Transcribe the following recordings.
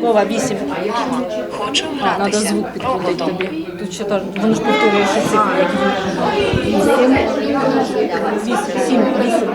Вова, вісім. Хочу Треба звук підкрутити тобі. Тут ще теж, воно ж повторює ще цифри, які він Вісім, сім, вісім.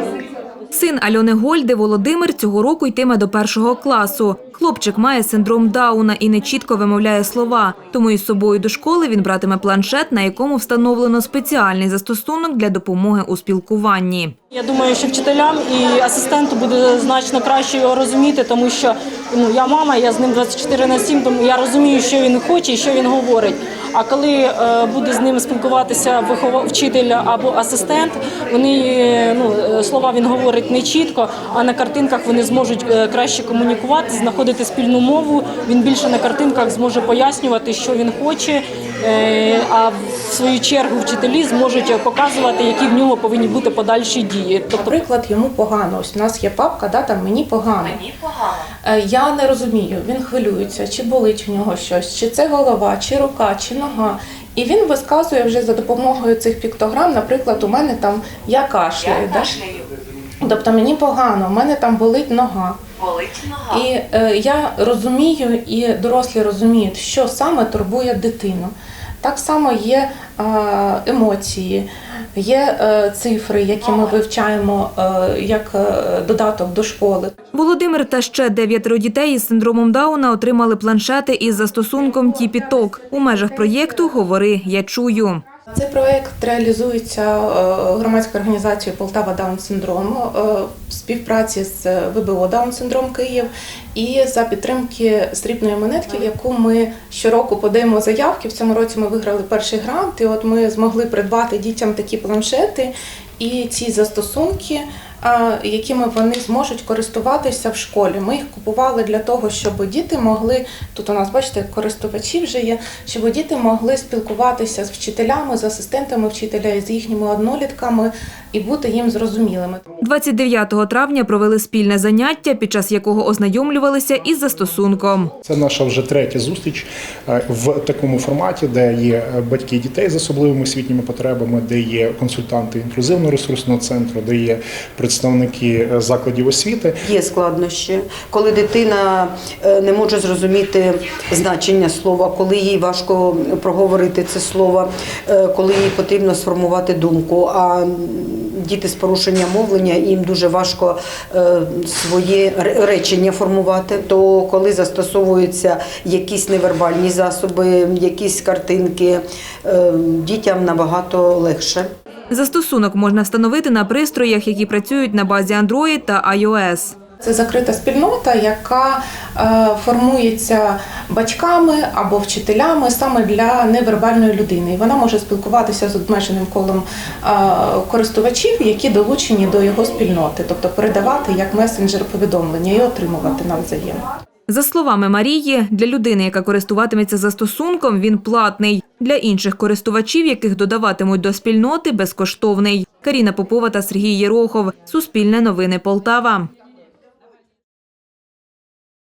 Син Альони Гольди Володимир цього року йтиме до першого класу. Хлопчик має синдром Дауна і нечітко вимовляє слова. Тому із собою до школи він братиме планшет, на якому встановлено спеціальний застосунок для допомоги у спілкуванні. Я думаю, що вчителям і асистенту буде значно краще його розуміти, тому що ну я мама, я з ним 24 на 7, тому я розумію, що він хоче і що він говорить. А коли е, буде з ним спілкуватися вихова- вчитель або асистент, вони е, ну е, слова він говорить не чітко, а на картинках вони зможуть е, краще комунікувати, знаходити спільну мову. Він більше на картинках зможе пояснювати, що він хоче. е, А в свою чергу вчителі зможуть показувати, які в ньому повинні бути подальші дії. Тобто Наприклад, йому погано. Ось у нас є папка, да, там мені погано. Мені погано. Е, Я не розумію, він хвилюється, чи болить в нього щось, чи це голова, чи рука, чи нога. І він висказує вже за допомогою цих піктограм, наприклад, у мене там я кашляю. Я Да? кашляю. Тобто мені погано, у мене там болить нога. Болить нога. І е, я розумію, і дорослі розуміють, що саме турбує дитину. Так само є е, емоції, є е, цифри, які ми вивчаємо е, як е, додаток до школи. Володимир та ще дев'ятеро дітей із синдромом Дауна отримали планшети із застосунком Тіпіток. У межах проєкту Говори, я чую. Цей проект реалізується е, громадською організацією Полтава Даун синдром е, в співпраці з ВБО Даун синдром Київ і за підтримки срібної монетки, яку ми щороку подаємо заявки. В цьому році ми виграли перший грант. І от ми змогли придбати дітям такі планшети і ці застосунки. Якими вони зможуть користуватися в школі. Ми їх купували для того, щоб діти могли тут. У нас бачите, користувачі вже є, щоб діти могли спілкуватися з вчителями, з асистентами вчителя з їхніми однолітками і бути їм зрозумілими. 29 травня провели спільне заняття, під час якого ознайомлювалися із застосунком. Це наша вже третя зустріч е, в такому форматі, де є е, батьки дітей з особливими освітніми потребами, де є консультанти інклюзивно-ресурсного центру, де є представники е, закладів освіти. Є складнощі, коли дитина не може зрозуміти значення слова, коли їй важко проговорити це слово, коли їй потрібно сформувати думку. А діти з порушенням мовлення їм дуже важко е, своє речення формувати. То коли застосовуються якісь невербальні засоби, якісь картинки, е, дітям набагато легше. Застосунок можна встановити на пристроях, які працюють на базі Android та iOS. Це закрита спільнота, яка е, формується батьками або вчителями саме для невербальної людини. І вона може спілкуватися з обмеженим колом е, користувачів, які долучені до його спільноти, тобто передавати як месенджер повідомлення і отримувати навзаєм. За словами Марії, для людини, яка користуватиметься застосунком, він платний. Для інших користувачів, яких додаватимуть до спільноти, безкоштовний. Каріна Попова та Сергій Єрохов. Суспільне новини Полтава.